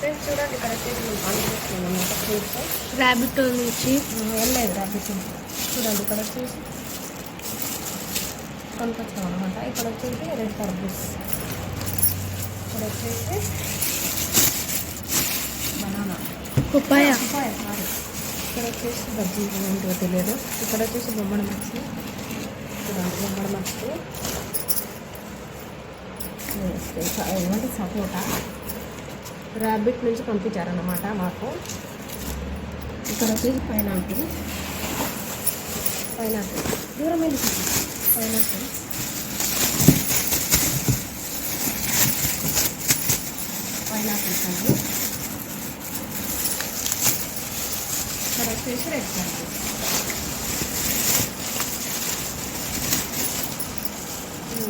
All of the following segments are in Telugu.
ఫ్రెండ్స్ చూడండి ఇక్కడ వచ్చేసి మేము ఆన్ చేస్తున్నాం అన్నమాట ఫ్రూట్స్ ర్యాబిట్ నుంచి. వెళ్ళలేదు రాబిట్ చూడండి ఇక్కడ వచ్చేసి కొనుకొచ్చాం అనమాట ఇక్కడ వచ్చేసి రెడ్ కర్బూస్ ఇక్కడ వచ్చేసి బనానా పపాయ పపాయ సారీ ఇక్కడ వచ్చేసి బజ్జీ ఏంటో తెలియదు. ఇక్కడ వచ్చేసి బొమ్మడి మచ్చి చూడండి బొమ్మడి మచ్చి ఏమంటే సపోటా. ర్యాబిట్ నుంచి పంపించారన్నమాట మాకు. ఇక్కడ వచ్చేసి పైనాపిల్ పైనాపిల్ దూరం వెళ్ళి పైనాపిల్ పైనాపిల్స్ అండి ఇక్కడ వచ్చేసి రెడ్ కర్బూజ్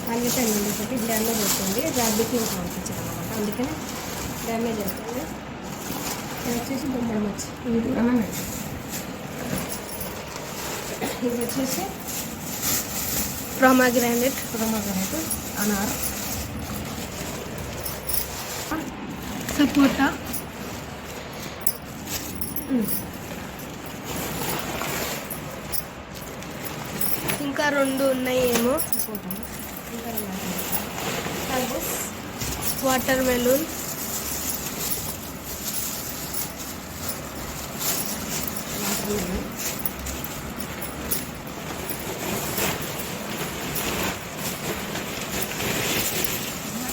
పల్లిపాయలు ఒకటి బ్లాండ్లో పోతుంది ర్యాబిట్ నుంచి పంపించారు అనమాట అందుకనే డ్యామేజ్ అవుతుంది. ఇక్కడ వచ్చేసి బొమ్మడి మచ్చి. ఇది దూరమే ఇది వచ్చేసి ప్రొమాగ్రానైట్ పొమగ్రనేట్ అనార్ సపోటా ఇంకా రెండు ఉన్నాయి ఏమో వాటర్ మెలూన్ వాటర్ మెలన్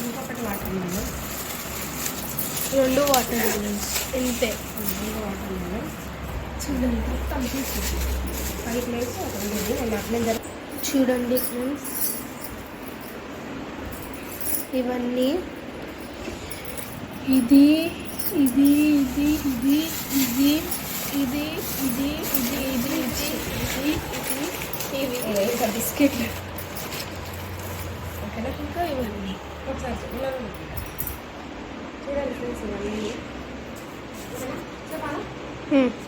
ఇంకొకటి వాటర్ మెలన్ రెండు వాటర్ మెలూన్స్ ఇంతే ఇంకో వాటర్ మెలన్ చూడండి ఫైవ్ ప్లేట్స్ ఒక జరిగి చూడండి ఫ్రెండ్స్ ఇవన్నీ ఇది ఇది ఇది ఇది ఇది ఇది ఇది ఇది ఇది ఇది ఇది ఇది ఇవి బిస్కెట్లు ఓకేనా ఇంకా ఇవన్నీ ఒకసారి చూడండి ఫ్రెండ్స్ ఇవన్నీ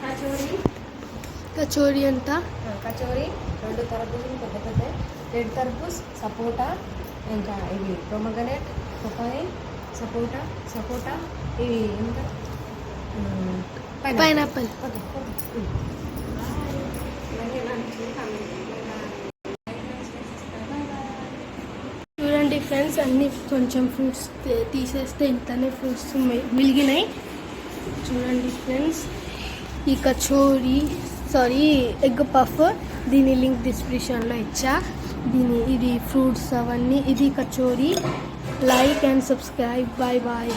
కచోరీ. కచోరీ అంతా? ఆ, కచోరీ రెండు తరబూజులు పెద్ద పెద్ద. రెడ్ తర్బూజ్ సపోటా ఇంకా ఇవి ప్రొమగనేట్ పపాయ సపోటా సపోటా ఇవి ఎంత? పైనాపిల్. చూడండి ఫ్రెండ్స్ అన్ని కొంచెం ఫ్రూట్స్ తీసేస్తే ఇంతనే ఫ్రూట్స్ మిలిగినాయి. చూడండి ఫ్రెండ్స్ ఈ కచోరీ సారీ ఎగ్ పఫ్ దీని లింక్ డిస్క్రిప్షన్లో ఇచ్చా. దీని ఇది ఫ్రూట్స్ అవన్నీ. ఇది kachori. Like and subscribe bye bye